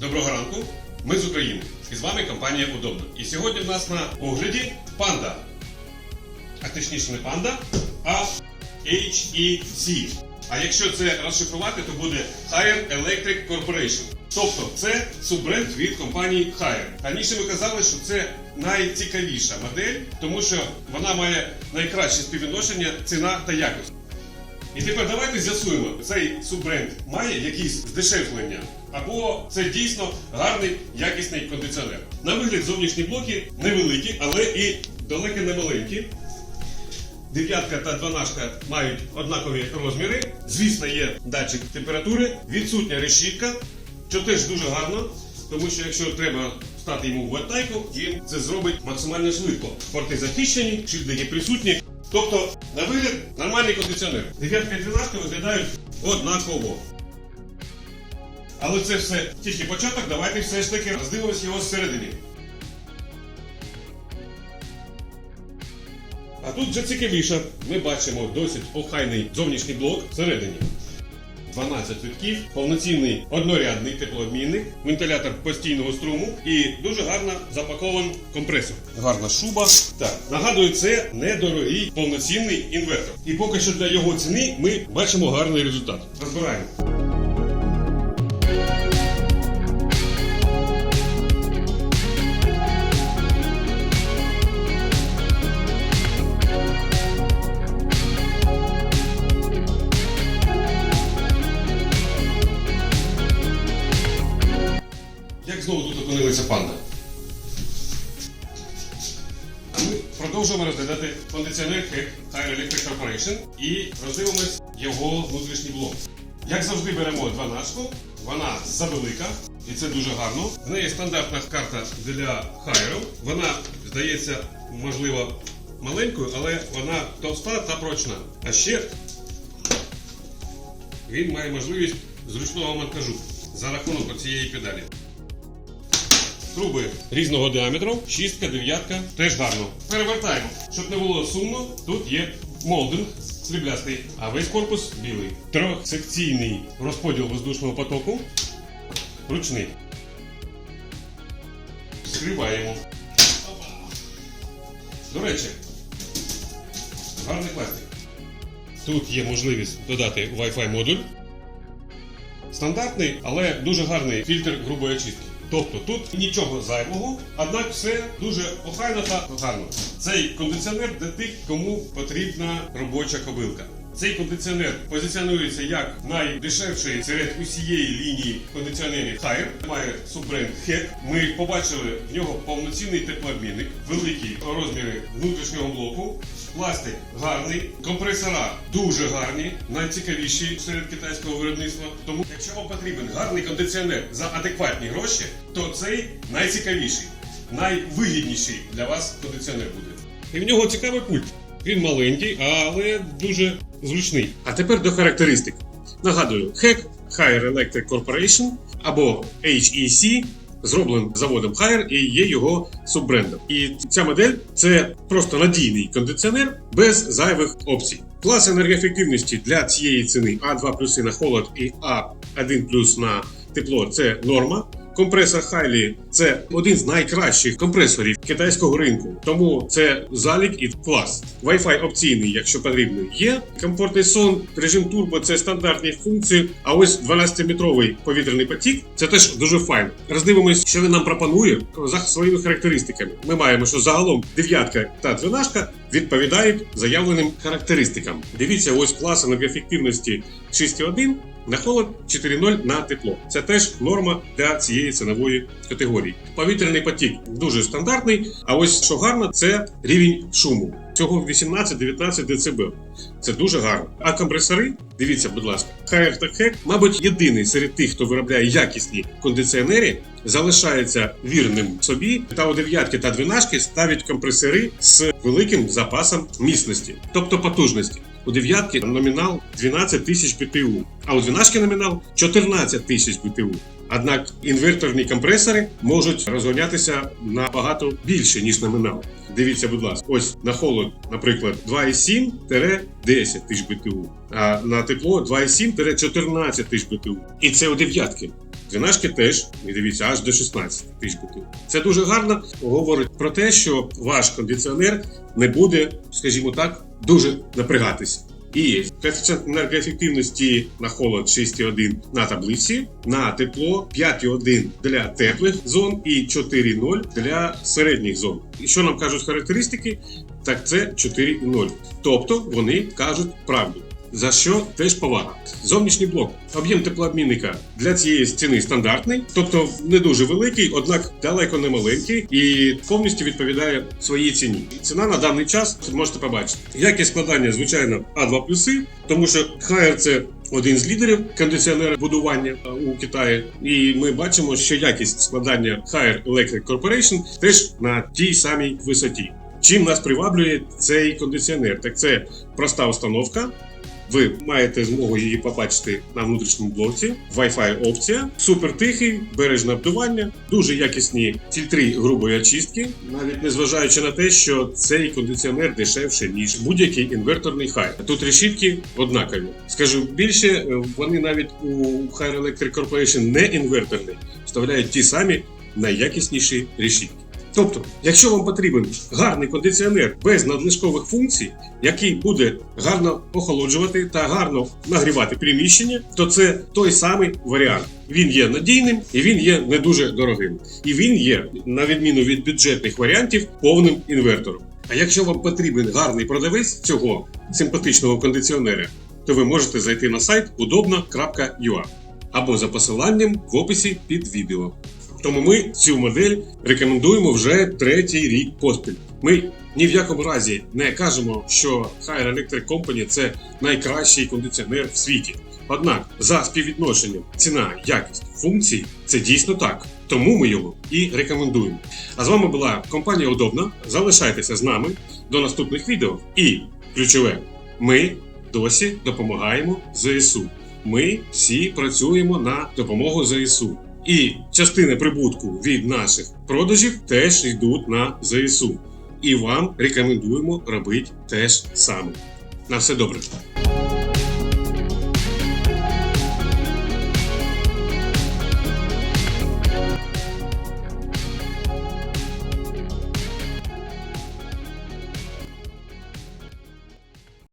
Доброго ранку, ми з України. І з вами компанія Удобно. І сьогодні в нас на огляді панда. А точніше не панда, а HEC. А якщо це розшифрувати, то буде Higher Electric Corporation. Тобто це суббренд від компанії Higher. Раніше ми казали, що це найцікавіша модель, тому що вона має найкраще співвідношення ціна та якість. І тепер давайте з'ясуємо, цей суббренд має якісь здешевлення, або це дійсно гарний якісний кондиціонер. На вигляд зовнішні блоки невеликі, але і далеко не маленькі. Дев'ятка та дванашка мають однакові розміри. Звісно, є датчик температури, відсутня решітка, що теж дуже гарно, тому що якщо треба стати йому в ватайку, він це зробить максимально швидко. Порти захищені, шильдики присутні. Тобто, на вигляд нормальний кондиціонер. Дев'ятка і дванадцятка виглядають однаково. Але це все тільки початок, давайте все ж таки роздивимось його зсередині. А тут вже цікавіше. Ми бачимо досить охайний зовнішній блок всередині. 12 витків, повноцінний однорядний теплообмінник, вентилятор постійного струму і дуже гарно запакований компресор. Гарна шуба. Так, нагадую, це недорогий повноцінний інвертор. І поки що для його ціни ми бачимо гарний результат. Розбираємо. Знову тут опинилися панда? Ми продовжуємо розглядати кондиціонер Higher Electric Corporation і роздивимось його внутрішній блок. Як завжди беремо 12, вона завелика, і це дуже гарно. В неї стандартна карта для Higher. Вона, здається, можливо, маленькою, але вона товста та прочна. А ще він має можливість зручного монтажу за рахунок цієї педалі. Труби різного діаметру, шістка, дев'ятка, теж гарно. Перевертаємо, щоб не було сумно. Тут є молдинг сріблястий, а весь корпус білий. Трьохсекційний розподіл воздушного потоку. Ручний. Скриваємо. До речі, гарний пластик. Тут є можливість додати Wi-Fi модуль. Стандартний, але дуже гарний фільтр грубої очистки. Тобто тут нічого зайвого, однак все дуже охайно та гарно. Цей кондиціонер для тих, кому потрібна робоча кобилка. Цей кондиціонер позиціонується як найдешевший серед усієї лінії кондиціонерів Haier. Має суббренд HEC. Ми побачили в нього повноцінний теплообмінник, великі розміри внутрішнього блоку. Пластик гарний, компресора дуже гарні, найцікавіші серед китайського виробництва. Тому, якщо вам потрібен гарний кондиціонер за адекватні гроші, то цей найцікавіший, найвигідніший для вас кондиціонер буде. І в нього цікавий пульт. Він маленький, але дуже зручний. А тепер до характеристик. Нагадую, HEC Higher Electric Corporation або HEC зроблений заводом Haier і є його суббрендом. І ця модель це просто надійний кондиціонер без зайвих опцій. Клас енергоефективності для цієї ціни А2 плюси на холод і А1 плюс на тепло це норма. Компресор Хайлі це один з найкращих компресорів китайського ринку, тому це залік і клас. Wi-Fi опційний, якщо потрібно, є. Комфортний сон, режим турбо це стандартні функції. А ось 12-метровий повітряний потік це теж дуже файно. Роздивимось, що він нам пропонує за своїми характеристиками. Ми маємо, що загалом дев'ятка та дванашка відповідають заявленим характеристикам. Дивіться, ось клас енергоефективності 6,1 на холод 4.0 на тепло. Це теж норма для цієї цінової категорії. Повітряний потік дуже стандартний. А ось що гарно, це рівень шуму. Цього 18-19 дБ. Це дуже гарно. А компресори, дивіться, будь ласка, HEC, мабуть, єдиний серед тих, хто виробляє якісні кондиціонери, залишається вірним собі. Та у дев'ятки та дванашки ставлять компресори з великим запасом міцності, тобто потужності. У дев'ятки номінал 12 тисяч ПТУ, а у дванашки номінал 14 тисяч ПТУ. Однак інверторні компресори можуть розгонятися набагато більше, ніж номінал. Дивіться, будь ласка, ось на холод, наприклад, 2,7-10 тисяч БТУ, а на тепло 2,7-14 тисяч БТУ. І це у дев'ятки. Двінашки теж, і дивіться, аж до 16 тисяч бутилок. Це дуже гарно говорить про те, що ваш кондиціонер не буде, скажімо так, дуже напрягатися. І коефіцієнт енергоефективності на холод 6,1 на таблиці, на тепло 5,1 для теплих зон і 4,0 для середніх зон. І що нам кажуть характеристики? Так це 4,0. Тобто вони кажуть правду. За що теж повага. Зовнішній блок. Об'єм теплообмінника для цієї стіни стандартний, тобто не дуже великий, однак далеко не маленький і повністю відповідає своїй ціні. Ціна на даний час можете побачити. Якість складання, звичайно, А2+, плюси, тому що Haier – це один з лідерів кондиціонера будування у Китаї. І ми бачимо, що якість складання Haier Electric Corporation теж на тій самій висоті. Чим нас приваблює цей кондиціонер? Так це проста установка. Ви маєте змогу її побачити на внутрішньому блоці. Wi-Fi опція, супер тихий, бережне обдування, дуже якісні фільтри грубої очистки, навіть незважаючи на те, що цей кондиціонер дешевше ніж будь-який інверторний хай. Тут решітки однакові. Скажу більше, е, вони навіть у Higher Electric Corporation не інверторні, вставляють ті самі найякісніші решітки. Тобто, якщо вам потрібен гарний кондиціонер без надлишкових функцій, який буде гарно охолоджувати та гарно нагрівати приміщення, то це той самий варіант. Він є надійним і він є не дуже дорогим. І він є, на відміну від бюджетних варіантів, повним інвертором. А якщо вам потрібен гарний продавець цього симпатичного кондиціонера, то ви можете зайти на сайт удобно.ua або за посиланням в описі під відео. Тому ми цю модель рекомендуємо вже третій рік поспіль. Ми ні в якому разі не кажемо, що Haier Electric Company – це найкращий кондиціонер в світі. Однак, за співвідношенням ціна, якість, функції це дійсно так. Тому ми його і рекомендуємо. А з вами була компанія Удобна. Залишайтеся з нами до наступних відео. І ключове, ми досі допомагаємо ЗСУ. Ми всі працюємо на допомогу ЗСУ. І частини прибутку від наших продажів теж йдуть на ЗСУ. І вам рекомендуємо робити теж саме. На все добре.